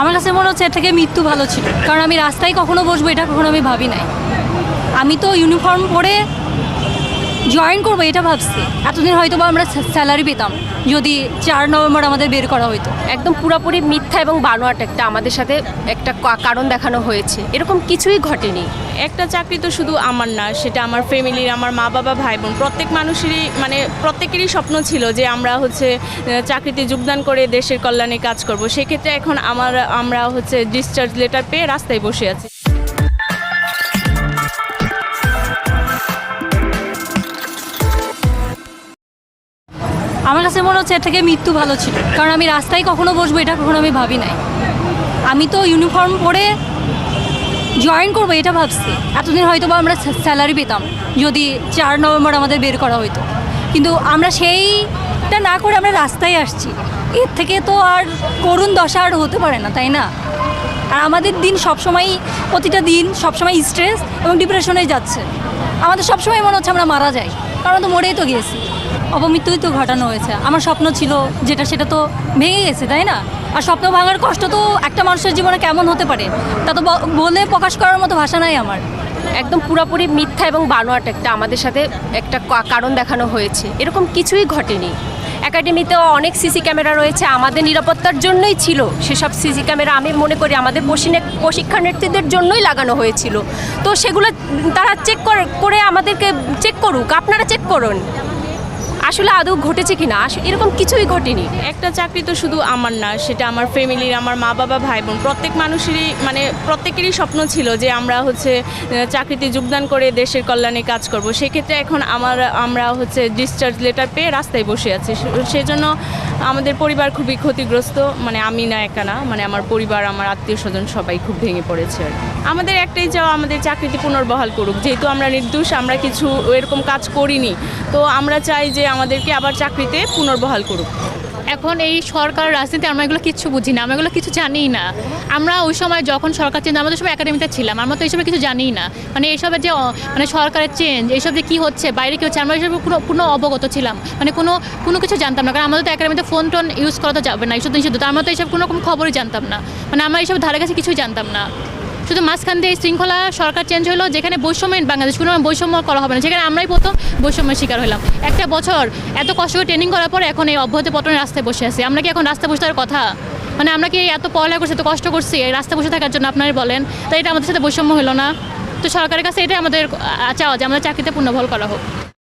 আমার কাছে মনে হচ্ছে এর থেকে মৃত্যু ভালো ছিল। কারণ আমি রাস্তায় কখনো বসবো, এটা কখনো আমি ভাবি নাই। আমি তো ইউনিফর্ম পরে জয়েন করব এটা ভাবছি। এতদিন হয়তো বা আমরা স্যালারি পেতাম যদি চার নভেম্বর আমাদের বের করা হতো একদম পুরোপুরি মিথ্যা এবং বানোয়াট একটা আমাদের সাথে একটা কারণ দেখানো হয়েছে। এরকম কিছুই ঘটেনি। একটা চাকরি তো শুধু আমার না সেটা আমার ফ্যামিলির আমার মা বাবা ভাই বোন প্রত্যেক মানুষেরই মানে প্রত্যেকেরই স্বপ্ন ছিল যে আমরা হচ্ছে চাকরিতে যোগদান করে দেশের কল্যাণে কাজ করব। সেক্ষেত্রে এখন আমার আমরা হচ্ছে ডিসচার্জ লেটার পেয়ে রাস্তায় বসে আছি। আমার কাছে মনে হচ্ছে এর থেকে মৃত্যু ভালো ছিল। কারণ আমি রাস্তায় কখনো বসবো, এটা কখনো আমি ভাবি নাই। আমি তো ইউনিফর্ম পরে জয়েন করব, এটা ভাবছি। এতদিন হয়তো বা আমরা স্যালারি পেতাম, যদি চার নভেম্বর আমাদের বের করা হতো কিন্তু আমরা সেইটা না করে আমরা রাস্তায় আসছি। এর থেকে তো আর করুণ দশা আর হতে পারে না, তাই না? আর আমাদের দিন সবসময়, প্রতিটা দিন সবসময় স্ট্রেস এবং ডিপ্রেশনে যাচ্ছে। আমাদের সবসময় মনে হচ্ছে আমরা মারা যাই। কারণ তো মরেই তো গিয়েছি অপমৃত্যুই তো ঘটানো হয়েছে। আমার স্বপ্ন ছিল যেটা সেটা তো ভেঙে গেছে, তাই না? আর স্বপ্ন ভাঙার কষ্ট তো একটা মানুষের জীবনে কেমন হতে পারে? তা তো বলে প্রকাশ করার মতো ভাষা নাই আমার। একদম পুরোপুরি মিথ্যা এবং বানোয়াট একটা আমাদের সাথে একটা কারণ দেখানো হয়েছে। এরকম কিছুই ঘটেনি। একাডেমিতেও অনেক সিসি ক্যামেরা রয়েছে। আমাদের নিরাপত্তার জন্যই ছিল সেসব সিসি ক্যামেরা। আমি মনে করি আমাদের প্রশিক্ষণার্থীদের জন্যই লাগানো হয়েছিল। তো সেগুলো তারা চেক করে আমাদেরকে চেক করুক। আপনারা চেক করুন। আসলে আদৌ ঘটেছে কিনা? না এরকম কিছুই ঘটেনি। একটা চাকরি তো শুধু আমার না, সেটা আমার ফ্যামিলির আমার মা, বাবা, ভাই, বোন, প্রত্যেক মানুষেরই মানে প্রত্যেকেরই স্বপ্ন ছিল যে আমরা হচ্ছে চাকরিতে যোগদান করে দেশের কল্যাণে কাজ করব। সেক্ষেত্রে এখন আমার, আমরা হচ্ছে ডিসচার্জ লেটার পেয়ে রাস্তায় বসে আছি। সেজন্য আমাদের পরিবার খুবই ক্ষতিগ্রস্ত মানে আমি না, একা না মানে আমার পরিবার, আমার আত্মীয় স্বজন সবাই খুব ভেঙে পড়েছে আমাদের একটাই চাওয়া, আমাদের চাকরিটি পুনর্বহাল করুক। যেহেতু আমরা নির্দোষ, আমরা কিছু এরকম কাজ করিনি, তো আমরা চাই যে আমাদেরকে আবার চাকরিতে পুনর্বহাল করুক। এখন এই সরকার রাজনীতি, আমরা এগুলো কিছু বুঝি না, আমরা এগুলো কিছু জানিই না। আমরা ওই সময় যখন সরকার চেঞ্জ আমাদের সময় একাডেমিতে ছিলাম, আমরা তো এইসবে কিছু জানিই না। মানে এইসবের যে মানে সরকারের চেঞ্জ এইসব যে কী হচ্ছে, বাইরে কী হচ্ছে, আমরা এইসব কোনো কোনো অবগত ছিলাম। মানে কোনো কোনো কিছু জানতাম না, কারণ আমাদের তো একাডেমিতে ফোন টোন ইউজ করা তো যাবে না এইসব তো আমরা তো এইসব কোনো রকম খবরই জানতাম না। মানে আমরা এইসব ধারে কাছে কিছুই জানতাম না। শুধু মাঝখান দিয়ে শৃঙ্খলা সরকার চেঞ্জ হলো, যেখানে বৈষম্য বাংলাদেশ কোনো বৈষম্য করা হবে না। সেখানে আমরাই প্রথম বৈষম্যের শিকার হলাম একটা বছর এত কষ্ট করে ট্রেনিং করার পর এখন এই অব্যাহতি পতনের রাস্তায় বসে আছি। আমরা কি এখন রাস্তায় বসে থাকার কথা? মানে আমরা কি এত পড়ালেখা করছি, এত কষ্ট করছি? এই রাস্তায় বসে থাকার জন্য আপনারাই বলেন। তাই এটা আমাদের সাথে বৈষম্য হলো না। তো সরকারের কাছে এটাই আমাদের চাওয়া যে আমাদের চাকরিতে পুনর্বল করা হোক।